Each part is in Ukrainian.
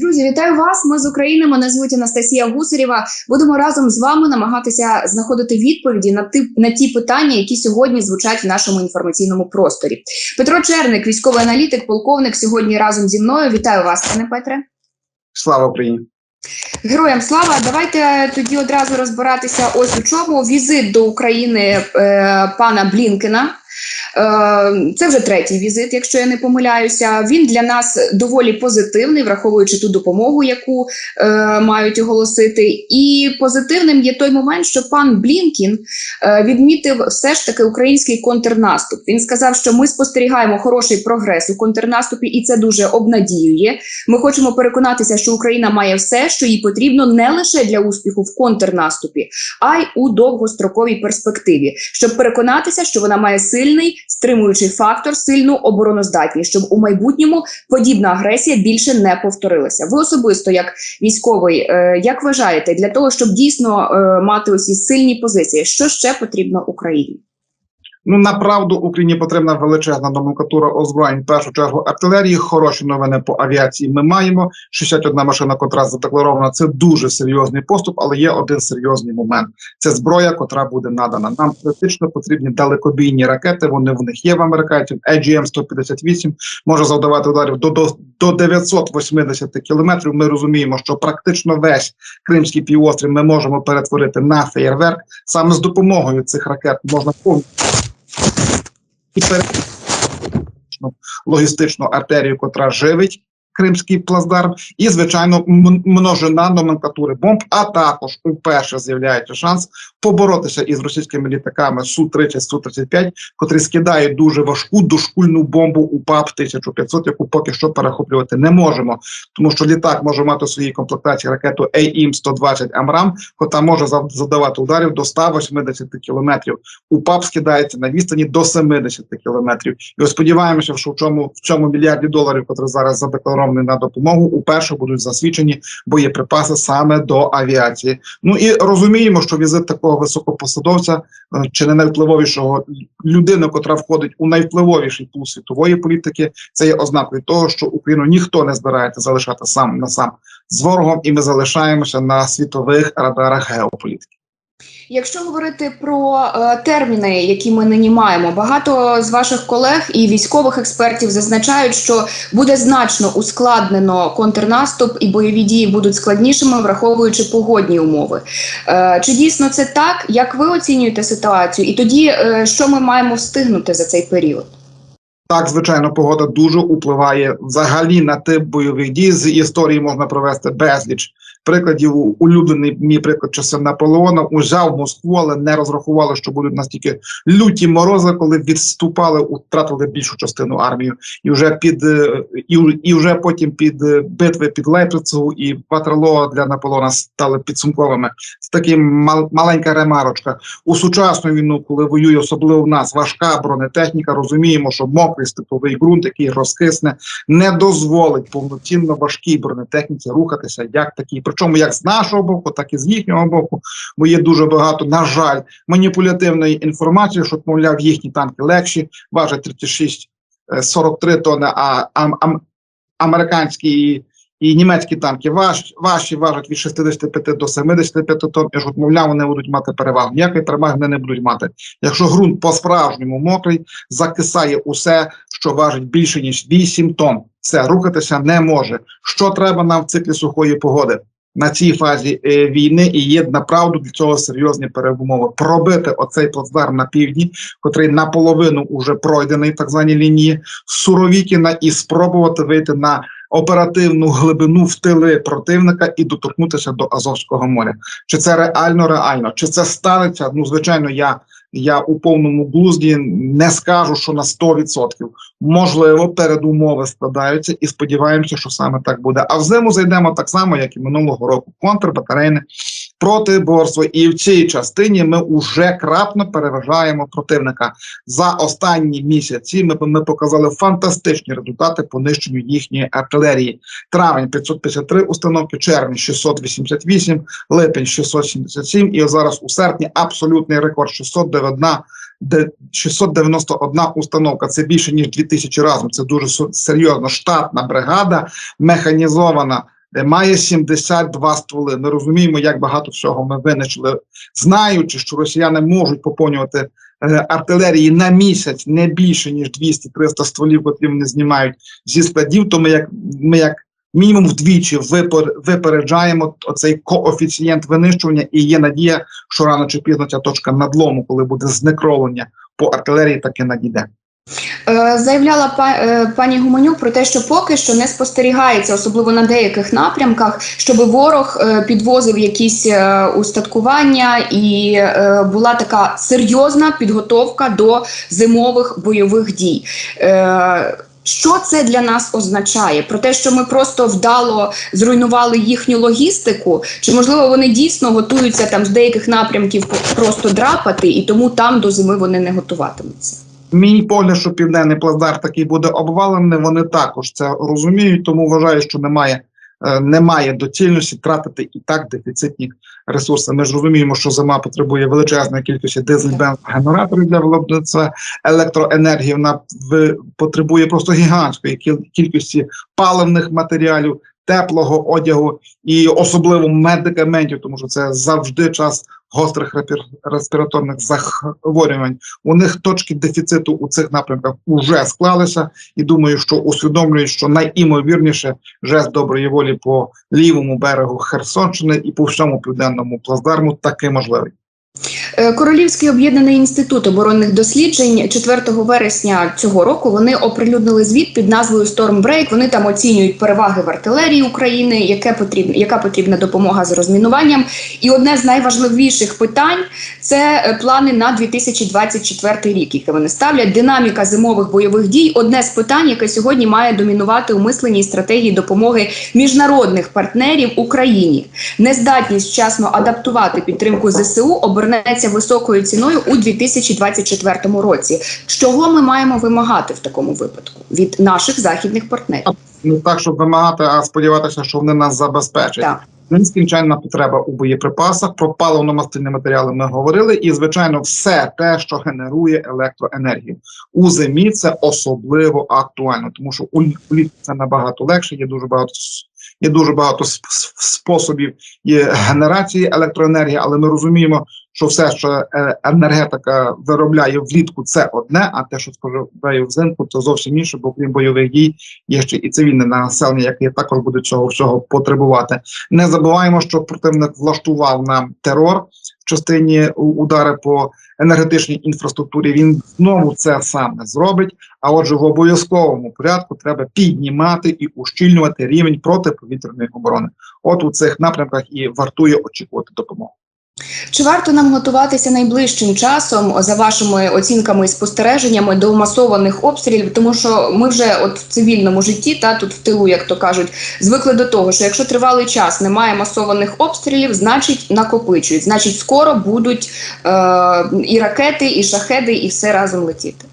Друзі, вітаю вас. Ми з України. Мене звуть Анастасія Гусарєва. Будемо разом з вами намагатися знаходити відповіді на ті, на ті питання, які сьогодні звучать в нашому інформаційному просторі. Петро Черник, військовий аналітик, полковник, сьогодні разом зі мною. Вітаю вас, пане Петре. Слава Україні! Героям слава! Давайте тоді одразу розбиратися. Ось у чому візит до України е, пана Блінкена. Е, Це вже третій візит, якщо я не помиляюся. Він для нас доволі позитивний, враховуючи ту допомогу, яку е, мають оголосити. І позитивним є той момент, що пан Блінкін е, відмітив все ж таки український контрнаступ. Він сказав, що ми спостерігаємо хороший прогрес у контрнаступі, і це дуже обнадіює. Ми хочемо переконатися, що Україна має все, що їй потрібно не лише для успіху в контрнаступі, а й у довгостроковій перспективі, щоб переконатися, що вона має сильний стримуючий фактор, сильну обороноздатність, щоб у майбутньому подібна агресія більше не повторилася. Ви особисто, як військовий, е, як вважаєте, для того, щоб дійсно е, мати усі сильні позиції, що ще потрібно Україні? Ну направду Україні потрібна величезна номенклатура озброєнь. В першу чергу артилерії. Хороші новини по авіації. Ми маємо 61 машина, котра задекларована. Це дуже серйозний поступ, але є один серйозний момент: це зброя, котра буде надана. Нам критично потрібні далекобійні ракети. Вони в них є в американців. AGM 158 може завдавати ударів до, до, до 980 кілометрів. Ми розуміємо, що практично весь Кримський півострів ми можемо перетворити на феєрверк. Саме з допомогою цих ракет можна повністю і логістичну артерію, котра живить Кримський плацдарм, і звичайно множина номенклатури бомб. А також уперше з'являється шанс поборотися із російськими літаками су 30 су 35 котрі скидають дуже важку дошкульну бомбу у ПАП 1500 яку поки що перехоплювати не можемо, тому що літак може мати у своїй комплектації ракету AIM 120 Амрам, котра може завдавати ударів до 180 кілометрів. У ПАП скидається на відстані до 70 кілометрів. І сподіваємося, що в чому в цьому мільярді доларів, котрі зараз задекларовані на допомогу, уперше будуть засвідчені боєприпаси саме до авіації. Ну і розуміємо, що візит такого високопосадовця е, чи не найвпливовішого людини, котра входить у найвпливовіший пул світової політики, це є ознакою того, що Україну ніхто не збирається залишати сам на сам з ворогом, і ми залишаємося на світових радарах геополітики. Якщо говорити про е, терміни, які ми нині маємо, багато з ваших колег і військових експертів зазначають, що буде значно ускладнено контрнаступ і бойові дії будуть складнішими, враховуючи погодні умови. Е, чи дійсно це так? Як ви оцінюєте ситуацію? І тоді е, що ми маємо встигнути за цей період? Так, звичайно, погода дуже впливає взагалі на тип бойових дій. З історії можна провести безліч прикладів. Улюблений мій приклад часом Наполеона узяв Москву, але не розрахували, що будуть настільки люті морози, коли відступали, втратили більшу частину армії, і вже під і, і вже потім під битви під Лейпцигу і Ватерлоо для Наполеона стали підсумковими. Це такі мал, маленька ремарочка у сучасну війну, коли воює особливо в нас важка бронетехніка. Розуміємо, що мокрий степовий ґрунт, який розкисне, не дозволить повноцінно важкій бронетехніці рухатися як такій. Причому як з нашого боку, так і з їхнього боку, бо є дуже багато, на жаль, маніпулятивної інформації, що мовляв, їхні танки легші, важать 36-43 тонни, а, а, а американські і німецькі танки важ, важчі важать від 65 до 75 тонн, і ж мовляв, вони будуть мати перевагу. Ніякої переваги вони не будуть мати. Якщо ґрунт по-справжньому мокрий, закисає усе, що важить більше ніж 8 тонн. Це рухатися не може. Що треба нам в циклі сухої погоди? На цій фазі е, війни і є направду для цього серйозні передумови. Пробити оцей плацдарм на півдні, котрий наполовину уже пройдений, так звані лінії Суровікіна, і спробувати вийти на оперативну глибину в тили противника і доторкнутися до Азовського моря. Чи це реально реально? Чи це станеться? Ну звичайно, я. Я у повному блузді не скажу, що на 100%. можливо передумови складаються, і сподіваємося, що саме так буде. А в зиму зайдемо так само, як і минулого року. Контрбатарейне протиборство, і в цій частині ми вже крапно переважаємо противника за останні місяці. Ми ми показали фантастичні результати по нищенню їхньої артилерії. Травень 553 установки, червень 688, липень 677 І зараз у серпні абсолютний рекорд 691 691 установка. Це більше ніж 2000 разів. Це дуже серйозно штатна бригада, механізована має 72 стволи. Ми розуміємо, як багато всього ми винищили, знаючи, що росіяни можуть поповнювати е, артилерії на місяць не більше ніж 200-300 стволів, котрі вони знімають зі складів. То ми як ми як мінімум вдвічі випер, випереджаємо оцей коефіцієнт винищування, і є надія, що рано чи пізно ця точка надлому, коли буде знекровлення по артилерії, таки надійде. Е, Заявляла е, пані Гуменюк про те, що поки що не спостерігається, особливо на деяких напрямках, щоб ворог е, підвозив якісь устаткування і була така серйозна підготовка до зимових бойових дій. Що це для нас означає? Про те, що ми просто вдало зруйнували їхню логістику, чи можливо вони дійсно готуються там з деяких напрямків просто драпати, і тому там до зими вони не готуватимуться? Мій погляд, що південний плацдарм такий буде обвалений, вони також це розуміють, тому вважаю, що немає, е, немає доцільності тратити і так дефіцитні ресурси. Ми ж розуміємо, що зима потребує величезної кількості дизель генераторів для виробництва електроенергії. Вона потребує просто гігантської кіл- кількості паливних матеріалів, теплого одягу і особливо медикаментів, тому що це завжди час гострих респіраторних захворювань. У них точки дефіциту у цих напрямках вже склалися, і думаю, що усвідомлюють, що найімовірніше жест доброї волі по лівому берегу Херсонщини і по всьому південному плацдарму таки можливий. Е, Королівський об'єднаний інститут оборонних досліджень 4 вересня цього року вони оприлюднили звіт під назвою Stormbreak. Вони там оцінюють переваги в артилерії України, яке потрібна, яка потрібна допомога з розмінуванням. І одне з найважливіших питань це е, плани на 2024 рік, які вони ставлять. Динаміка зимових бойових дій одне з питань, яке сьогодні має домінувати у мисленні і стратегії допомоги міжнародних партнерів Україні. Нездатність вчасно адаптувати підтримку ЗСУ обернеться високою ціною у 2024 році. Чого ми маємо вимагати в такому випадку від наших західних партнерів? Не так, щоб вимагати, а сподіватися, що вони нас забезпечать. Так. Нескінченна потреба у боєприпасах, про паливно-мастильні матеріали ми говорили, і звичайно, все те, що генерує електроенергію у зимі, це особливо актуально, тому що у літ це набагато легше. Є дуже багато є дуже багато сп- сп- способів є генерації електроенергії, але ми розуміємо, що все, що е, енергетика виробляє влітку, це одне, а те, що споживає взимку, це зовсім інше, бо крім бойових дій є ще і цивільне населення, яке також буде цього всього потребувати. Не забуваємо, що противник влаштував нам терор в частині удари по енергетичній інфраструктурі. Він знову це саме зробить. А отже, в обов'язковому порядку треба піднімати і ущільнювати рівень протиповітряної оборони. От у цих напрямках і вартує очікувати допомогу. Чи варто нам готуватися найближчим часом за вашими оцінками і спостереженнями до масованих обстрілів? Тому що ми вже от в цивільному житті, та тут в тилу, як то кажуть, звикли до того, що якщо тривалий час немає масованих обстрілів, значить накопичують, значить, скоро будуть е, і ракети, і шахеди, і все разом летіти.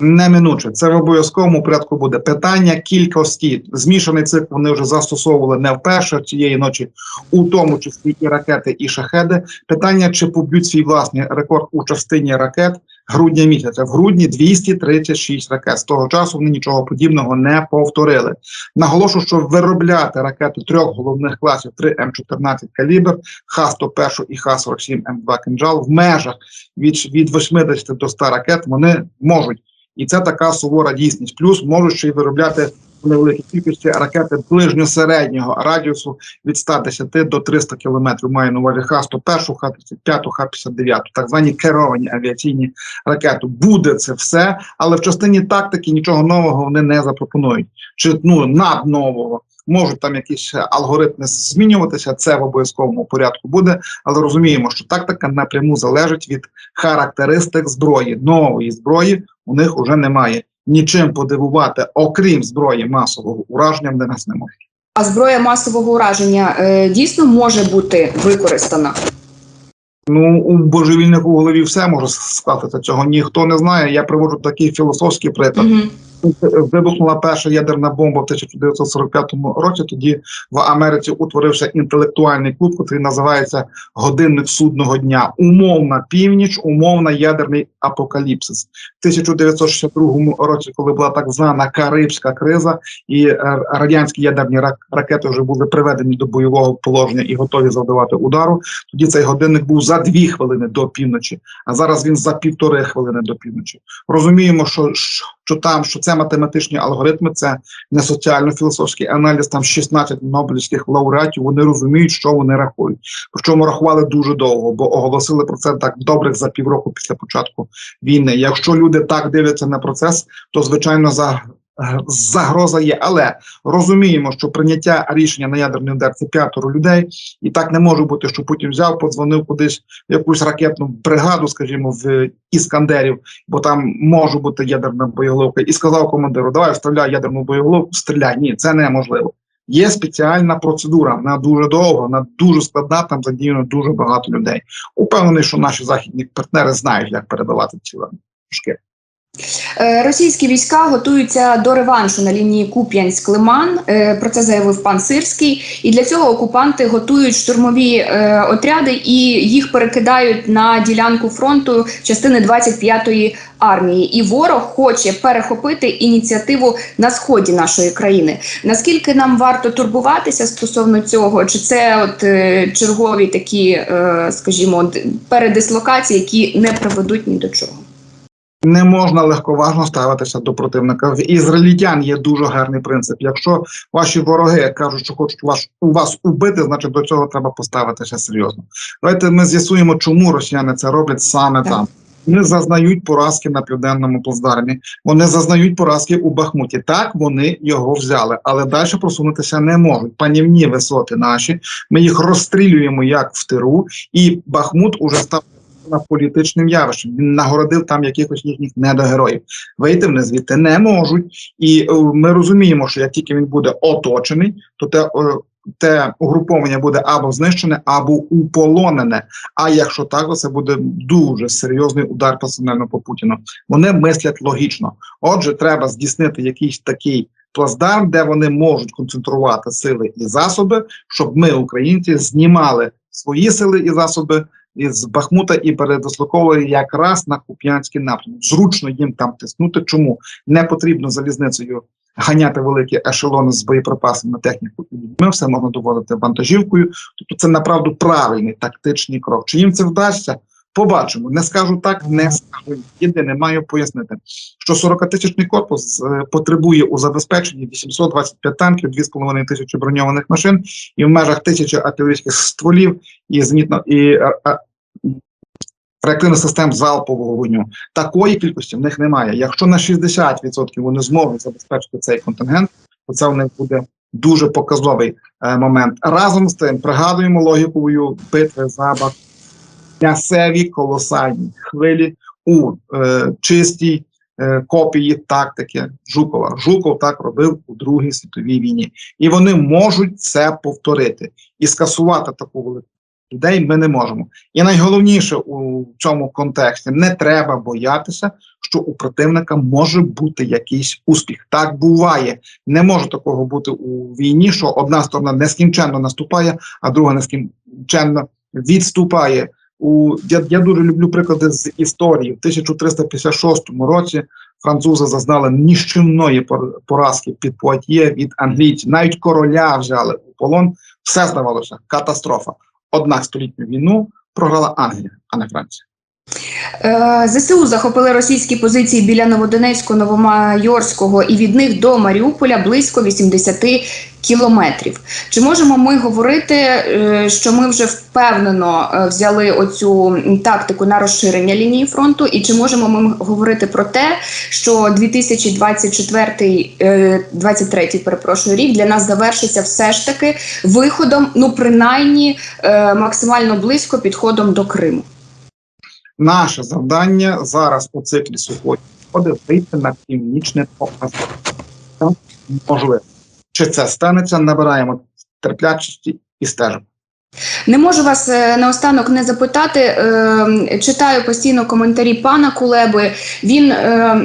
Неминуче, це в обов'язковому порядку буде питання кількості. Змішаний цикл вони вже застосовували не вперше цієї ночі, у тому числі і ракети, і шахеди. Питання, чи поб'ють свій власний рекорд у частині ракет грудня місяця. В грудні 236 ракет. З того часу вони нічого подібного не повторили. Наголошу, що виробляти ракети трьох головних класів 3 М14 калібр, Х-101 і Х-47 М2 «Кинджал» в межах від, від 80 до 100 ракет вони можуть. І це така сувора дійсність. Плюс можуть ще й виробляти в невеликій кількості ракети ближньо-середнього радіусу від 110 до 300 кілометрів. Маю на увазі Х-101, Х-35, Х-59, так звані керовані авіаційні ракети. Буде це все, але в частині тактики нічого нового вони не запропонують. Чи ну над нового. Можуть там якісь алгоритми змінюватися, це в обов'язковому порядку буде, але розуміємо, що тактика напряму залежить від характеристик зброї. Нової зброї у них уже немає. Нічим подивувати, окрім зброї масового ураження, вони нас не можуть. А зброя масового ураження е, дійсно може бути використана. Ну у божевільних у голові все може скластися. Цього ніхто не знає. Я приводжу такий філософський приклад. Угу. Вибухнула перша ядерна бомба в 1945 році. Тоді в Америці утворився інтелектуальний клуб, який називається Годинник судного дня. Умовна північ, умовна ядерний апокаліпсис. В 1962 році, коли була так звана Карибська криза, і е, радянські ядерні рак- ракети вже були приведені до бойового положення і готові завдавати удару. Тоді цей годинник був за дві хвилини до півночі, а зараз він за півтори хвилини до півночі. Розуміємо, що, що там, що це математичні алгоритми, це не соціально-філософський аналіз. Там 16 нобелівських лауреатів. Вони розуміють, що вони рахують. Причому рахували дуже довго, бо оголосили про це так добрих за півроку після початку війни. Якщо люди так дивляться на процес, то звичайно за. Загроза є, але розуміємо, що прийняття рішення на ядерний удар це п'ятеро людей, і так не може бути, що Путін взяв, подзвонив кудись якусь ракетну бригаду, скажімо, в іскандерів, бо там може бути ядерна боєголовка, і сказав командиру: давай вставляй ядерну боєголовку, стріляй. Ні, це неможливо. Є спеціальна процедура, вона дуже довга, вона дуже складна, там задіяно дуже багато людей. Упевнений, що наші західні партнери знають, як передавати ці шки. Е, Російські війська готуються до реваншу на лінії Куп'янськ-Лиман. Е, Про це заявив пан Сирський. І для цього окупанти готують штурмові е, отряди і їх перекидають на ділянку фронту частини 25-ї армії. І ворог хоче перехопити ініціативу на сході нашої країни. Наскільки нам варто турбуватися стосовно цього? Чи це от чергові такі, скажімо, передислокації, які не приведуть ні до чого? Не можна легковажно ставитися до противника. В ізраїльтян є дуже гарний принцип. Якщо ваші вороги кажуть, що хочуть вас у вас убити, значить до цього треба поставитися серйозно. Давайте ми з'ясуємо, чому росіяни це роблять саме Так. там. Вони зазнають поразки на південному плацдармі. Вони зазнають поразки у Бахмуті. Так вони його взяли, але далі просунутися не можуть. Панівні висоти наші. Ми їх розстрілюємо як в тиру, і Бахмут уже став на політичним явищем. Він нагородив там якихось їхніх недогероїв. Вийти вони звідти не можуть. І е, ми розуміємо, що як тільки він буде оточений, то те, е, те угруповання буде або знищене, або уполонене. А якщо так, то це буде дуже серйозний удар персонально по Путіну. Вони мислять логічно. Отже, треба здійснити якийсь такий. Плацдарм, де вони можуть концентрувати сили і засоби, щоб ми, українці, знімали свої сили і засоби із Бахмута і передислоковували якраз на Куп'янський напрямок. Зручно їм там тиснути. Чому не потрібно залізницею ганяти великі ешелони з боєприпасами на техніку і людьми, все можна доводити вантажівкою. Тобто це направду правильний тактичний крок. Чи їм це вдасться? Побачимо. Не скажу так, не скажу. Єдине маю пояснити, що 40-тисячний корпус е, потребує у забезпеченні 825 танків, 2,5 тисячі броньованих машин і в межах тисячі артилерійських стволів і зенітно і е, е, реактивних систем залпового вогню. Такої кількості в них немає. Якщо на 60% вони зможуть забезпечити цей контингент, то це в них буде дуже показовий е, момент. Разом з тим пригадуємо логікою битви за Бах. М'ясеві колосальні хвилі у е, чистій е, копії тактики Жукова. Жуков так робив у Другій світовій війні, і вони можуть це повторити і скасувати таку велику людей. Ми не можемо. І найголовніше у цьому контексті не треба боятися, що у противника може бути якийсь успіх. Так буває. Не може такого бути у війні, що одна сторона нескінченно наступає, а друга нескінченно відступає. У я, я дуже люблю приклади з історії. В 1356 році французи зазнали ніщівної пор- поразки під Пуатьє від англійців. Навіть короля взяли у полон. Все здавалося катастрофа. Однак столітню війну програла Англія, а не Франція. Е, ЗСУ захопили російські позиції біля Новодонецького, Новомайорського і від них до Маріуполя близько 80 кілометрів. Чи можемо ми говорити, е, що ми вже впевнено е, взяли оцю тактику на розширення лінії фронту? І чи можемо ми говорити про те, що 2024 е, 23 перепрошую рік для нас завершиться все ж таки виходом, ну принаймні е, максимально близько підходом до Криму? Наше завдання зараз у циклі сьогодні буде вийти на північне показ. Можливо. Чи це станеться, набираємо терплячості і стежимо. Не можу вас е, наостанок не запитати. Е, читаю постійно коментарі пана Кулеби. Він е,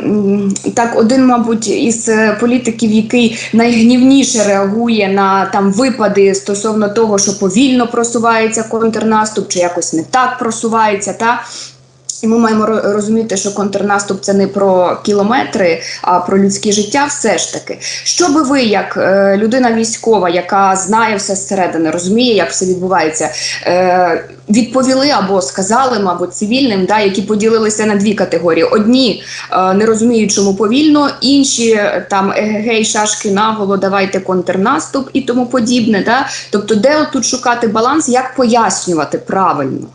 так один, мабуть, із політиків, який найгнівніше реагує на там випади стосовно того, що повільно просувається контрнаступ, чи якось не так просувається. Та І ми маємо розуміти, що контрнаступ це не про кілометри, а про людське життя. Все ж таки, що би ви, як е, людина військова, яка знає все зсередини, розуміє, як все відбувається, е, відповіли або сказали, мабуть, цивільним, да, які поділилися на дві категорії: одні е, не розуміють, чому повільно, інші е, там егегей, шашки наголо, давайте контрнаступ і тому подібне. Да? Тобто, де тут шукати баланс, як пояснювати правильно?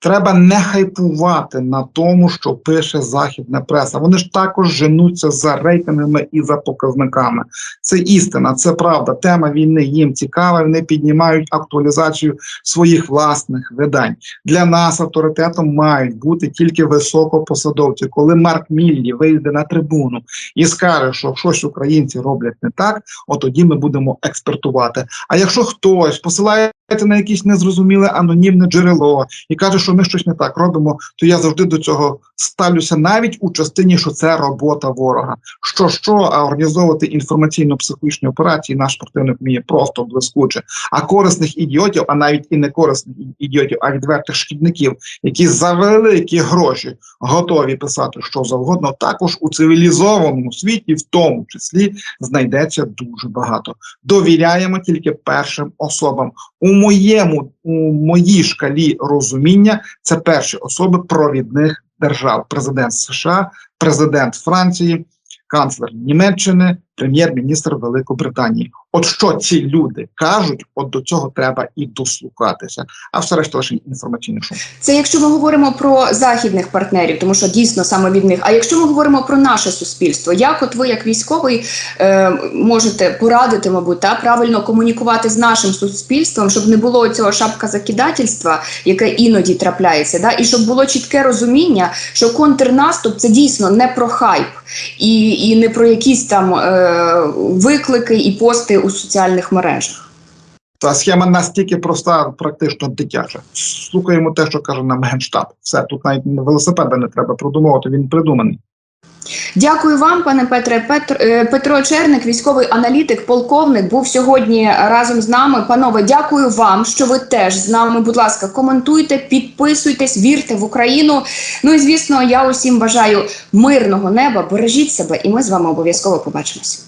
Треба не хайпувати на тому, що пише західна преса. Вони ж також женуться за рейтингами і за показниками. Це істина, це правда. Тема війни їм цікава. Вони піднімають актуалізацію своїх власних видань. Для нас авторитетом мають бути тільки високопосадовці. Коли Марк Міллі вийде на трибуну і скаже, що щось українці роблять не так, от тоді ми будемо експертувати. А якщо хтось посилає на якесь незрозуміле анонімне джерело і каже, що ми щось не так робимо, то я завжди до цього ставлюся навіть у частині, що це робота ворога. Що що, а організовувати інформаційно-психологічні операції наш противник вміє просто блискуче. А корисних ідіотів, а навіть і не корисних ідіотів, а відвертих шкідників, які за великі гроші готові писати що завгодно, також у цивілізованому світі, в тому числі, знайдеться дуже багато. Довіряємо тільки першим особам. У моєму у моїй шкалі розуміння це перші особи провідних держав: президент США, президент Франції, канцлер Німеччини, прем'єр-міністр Великобританії. От що ці люди кажуть, от до цього треба і дослухатися. А все решта лише інформаційний шум. Це якщо ми говоримо про західних партнерів, тому що дійсно саме від них. А якщо ми говоримо про наше суспільство, як от ви, як військовий, е, можете порадити, мабуть, та правильно комунікувати з нашим суспільством, щоб не було цього шапка закидательства, яке іноді трапляється, да, і щоб було чітке розуміння, що контрнаступ це дійсно не про хайп і, і не про якісь там е, виклики і пости у соціальних мережах. Та схема настільки проста, практично дитяча. Слухаємо те, що каже нам генштаб. Все тут навіть велосипеда не треба продумувати. Він придуманий. Дякую вам, пане Петре. Петро, е, Петро Черник, військовий аналітик, полковник, був сьогодні разом з нами. Панове, дякую вам, що ви теж з нами. Будь ласка, коментуйте, підписуйтесь, вірте в Україну. Ну і звісно, я усім бажаю мирного неба. Бережіть себе, і ми з вами обов'язково побачимось.